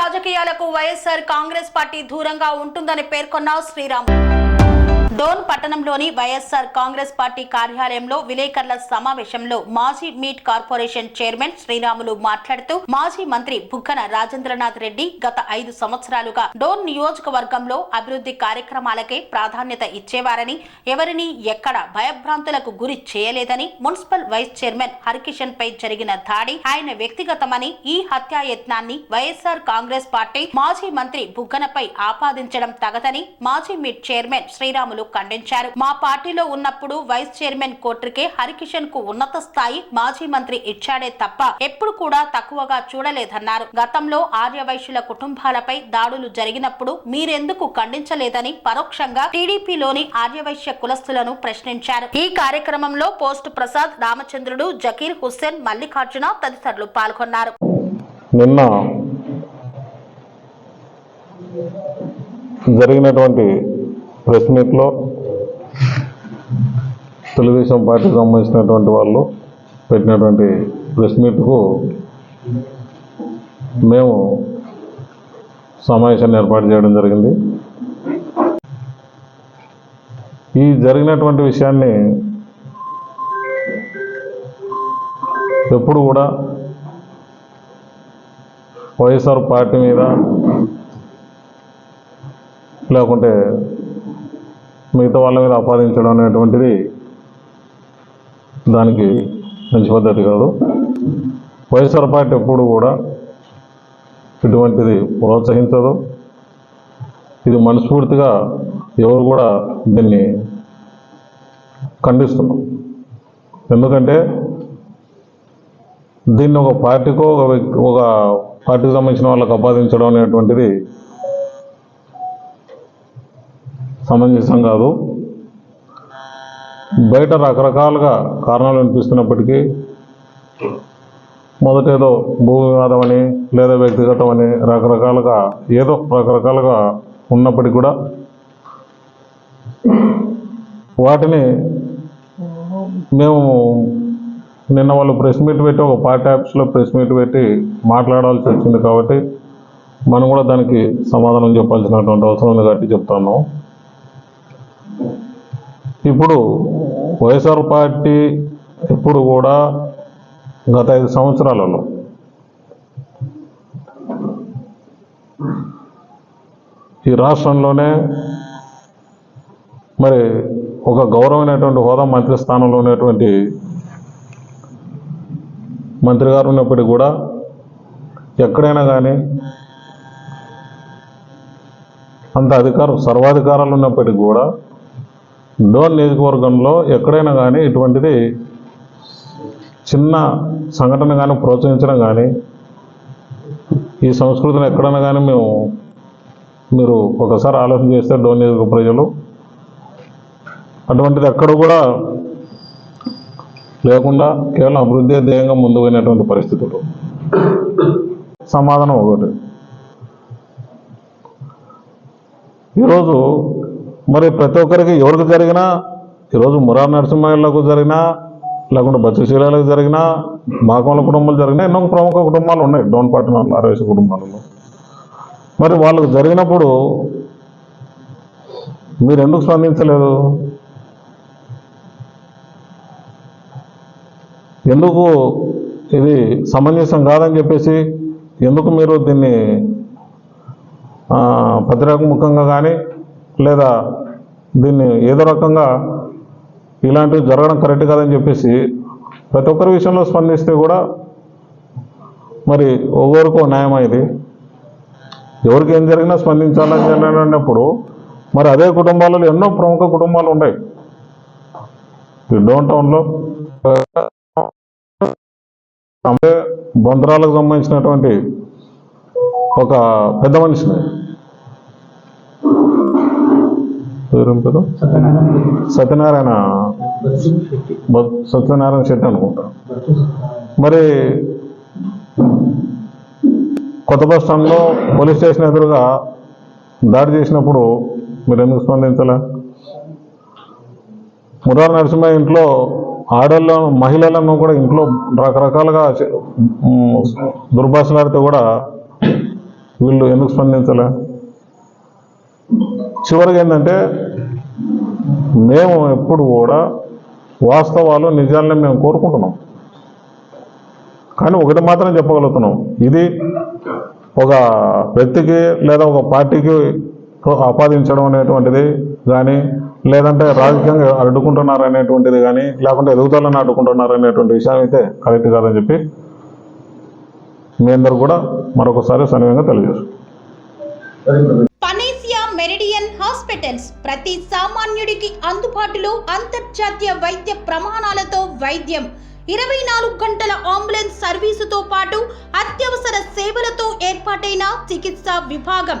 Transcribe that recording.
రాజకీయాలకు వైఎస్ఆర్ కాంగ్రెస్ పార్టీ దూరంగా ఉంటుందని పేర్కొన్న శ్రీరామ్ డోన్ పట్టణంలోని వైఎస్ఆర్ కాంగ్రెస్ పార్టీ కార్యాలయంలో విలేకరుల సమావేశంలో మాజీ మీట్ కార్పొరేషన్ చైర్మన్ శ్రీరాములు మాట్లాడుతూ మాజీ మంత్రి బుగ్గన రాజేంద్రనాథ్ రెడ్డి గత ఐదు సంవత్సరాలుగా డోన్ నియోజకవర్గంలో అభివృద్ధి కార్యక్రమాలకే ప్రాధాన్యత ఇచ్చేవారని ఎవరిని ఎక్కడ భయభ్రాంతులకు గురి చేయలేదని మున్సిపల్ వైస్ చైర్మన్ హరికిషన్ పై జరిగిన దాడి ఆయన వ్యక్తిగతమని ఈ హత్యాయత్నాన్ని వైఎస్ఆర్ కాంగ్రెస్ పార్టీ మాజీ మంత్రి బుగ్గనపై ఆపాదించడం తగదని మాజీ మీట్ చైర్మన్ శ్రీరాములు ఖండించారు. మా పార్టీలో ఉన్నప్పుడు వైస్ చైర్మన్ కోట్రికే హరికిషన్కు ఉన్నత స్థాయి మాజీ మంత్రి ఇచ్చాడే తప్ప ఎప్పుడు కూడా తక్కువగా చూడలేదన్నారు. గతంలో ఆర్యవైశ్యుల కుటుంబాలపై దాడులు జరిగినప్పుడు మీరెందుకు ఖండించలేదని పరోక్షంగా టీడీపీలోని ఆర్యవైశ్య కులస్తులను ప్రశ్నించారు. ఈ కార్యక్రమంలో పోస్ట్ ప్రసాద్ రామచంద్రుడు జకీర్ హుస్సేన్ మల్లికార్జున తదితరులు పాల్గొన్నారు. నిన్న జరిగినటువంటి ప్రెస్ మీట్లో తెలుగుదేశం పార్టీకి సంబంధించినటువంటి వాళ్ళు పెట్టినటువంటి ప్రెస్ మీట్కు మేము సమావేశాన్ని ఏర్పాటు చేయడం జరిగింది. ఈ జరిగినటువంటి విషయాన్ని ఎప్పుడు కూడా వైఎస్ఆర్ పార్టీ మీద లేకుంటే మిగతా వాళ్ళ మీద ఆపాదించడం అనేటువంటిది దానికి మంచి పద్ధతి కాదు. వైఎస్ఆర్ పార్టీ ఎప్పుడు కూడా ఇటువంటిది ప్రోత్సహించదు. ఇది మనస్ఫూర్తిగా ఎవరు కూడా దీన్ని ఖండిస్తున్నాం ఎందుకంటే దీన్ని ఒక పార్టీకో ఒక వ్యక్తి ఒక పార్టీకి సంబంధించిన వాళ్ళకి ఆపాదించడం అనేటువంటిది సమంజసం కాదు. బయట రకరకాలుగా కారణాలు వినిపిస్తున్నప్పటికీ మొదట ఏదో భూ వివాదం అని లేదా వ్యక్తిగతం అని రకరకాలుగా ఏదో రకరకాలుగా ఉన్నప్పటికీ కూడా వాటిని మేము నిన్న వాళ్ళు ప్రెస్ మీట్ పెట్టి ఒక పార్టీ ఆఫీస్లో ప్రెస్ మీట్ పెట్టి మాట్లాడాల్సి వచ్చింది కాబట్టి మనం కూడా దానికి సమాధానం చెప్పాల్సినటువంటి అవసరం ఉంది కాబట్టి చెప్తాను ఇప్పుడు వైఎస్ఆర్ పార్టీ ఎప్పుడు కూడా గత ఐదు సంవత్సరాలలో ఈ రాష్ట్రంలోనే మరి ఒక గౌరవమైనటువంటి హోదా మంత్రి స్థానంలో ఉన్నటువంటి మంత్రి గారు ఉన్నప్పటికీ కూడా ఎక్కడైనా కానీ అంత అధికారం సర్వాధికారాలు ఉన్నప్పటికీ కూడా డోన్ నియోజకవర్గంలో ఎక్కడైనా కానీ ఇటువంటిది చిన్న సంఘటన కానీ ప్రోత్సహించడం కానీ ఈ సంస్కృతిని ఎక్కడైనా కానీ మేము మీరు ఒకసారి ఆలోచన చేస్తే డోన్ నియోజక ప్రజలు అటువంటిది ఎక్కడ కూడా లేకుండా కేవలం అభివృద్ధి ధ్యేయంగా ముందు పోయినటువంటి పరిస్థితులు సమాధానం ఒకటి. ఈరోజు మరి ప్రతి ఒక్కరికి ఎవరికి జరిగినా ఈరోజు మురార్ నరసింహయ్యలకు జరిగినా లేకుంటే బచ్చశీలాలకు జరిగినా మాకమల కుటుంబాలు జరిగినా ఎన్నో ప్రముఖ కుటుంబాలు ఉన్నాయి డౌన్ పట్టణంలో అరవేసి కుటుంబాలలో. మరి వాళ్ళకు జరిగినప్పుడు మీరు ఎందుకు స్పందించలేదు? ఎందుకు ఇది సమంజసం కాదని చెప్పేసి ఎందుకు మీరు దీన్ని ఆ, పత్రికాముఖంగా కానీ లేదా దీన్ని ఏదో రకంగా ఇలాంటివి జరగడం కరెక్ట్ కాదని చెప్పేసి ప్రతి ఒక్కరి విషయంలో స్పందిస్తే కూడా మరి ఒవ్వరికో న్యాయం ఎవరికి ఏం జరిగినా స్పందించాలని అన్నప్పుడు మరి అదే కుటుంబాలలో ఎన్నో ప్రముఖ కుటుంబాలు ఉన్నాయి డౌన్ టౌన్లో అంటే బొందరాలకు సంబంధించినటువంటి ఒక పెద్ద మనిషిని ఏం పేరు? సత్యనారాయణ. సత్యనారాయణ. శెట్టి అనుకుంటా. మరి కొత్త బస్ స్టాండ్లో పోలీస్ స్టేషన్ ఎదురుగా దాడి చేసినప్పుడు మీరు ఎందుకు స్పందించాలా? మురారి నరసింహ ఇంట్లో ఆడవాళ్ళ మహిళలను కూడా ఇంట్లో రకరకాలుగా దుర్భాషలాడితే కూడా వీళ్ళు ఎందుకు స్పందించలే? చివరికి ఏంటంటే మేము ఎప్పుడు కూడా వాస్తవాలు నిజాలని మేము కోరుకుంటున్నాం. కానీ ఒకటి మాత్రం చెప్పగలుగుతున్నాం. ఇది ఒక వ్యక్తికి లేదా ఒక పార్టీకి ఆపాదించడం అనేటువంటిది కానీ లేదంటే రాజకీయంగా అడ్డుకుంటున్నారు అనేటువంటిది కానీ లేకుంటే ఎదుగుదలను అడ్డుకుంటున్నారు అనేటువంటి విషయం అయితే కరెక్ట్ కాదని చెప్పి మీ అందరు కూడా మరొకసారి సన్నిహితంగా తెలియజేస్తాం పనేసియా మెరిడియన్ హాస్పిటల్స్ ప్రతి సామాన్యుడికి అందుబాటులో అంతర్జాతీయ వైద్య ప్రమాణాలతో వైద్యం. ఇరవై నాలుగు గంటల అంబులెన్స్ సర్వీసుతో పాటు అత్యవసర సేవలతో ఏర్పాటైన చికిత్సా విభాగం.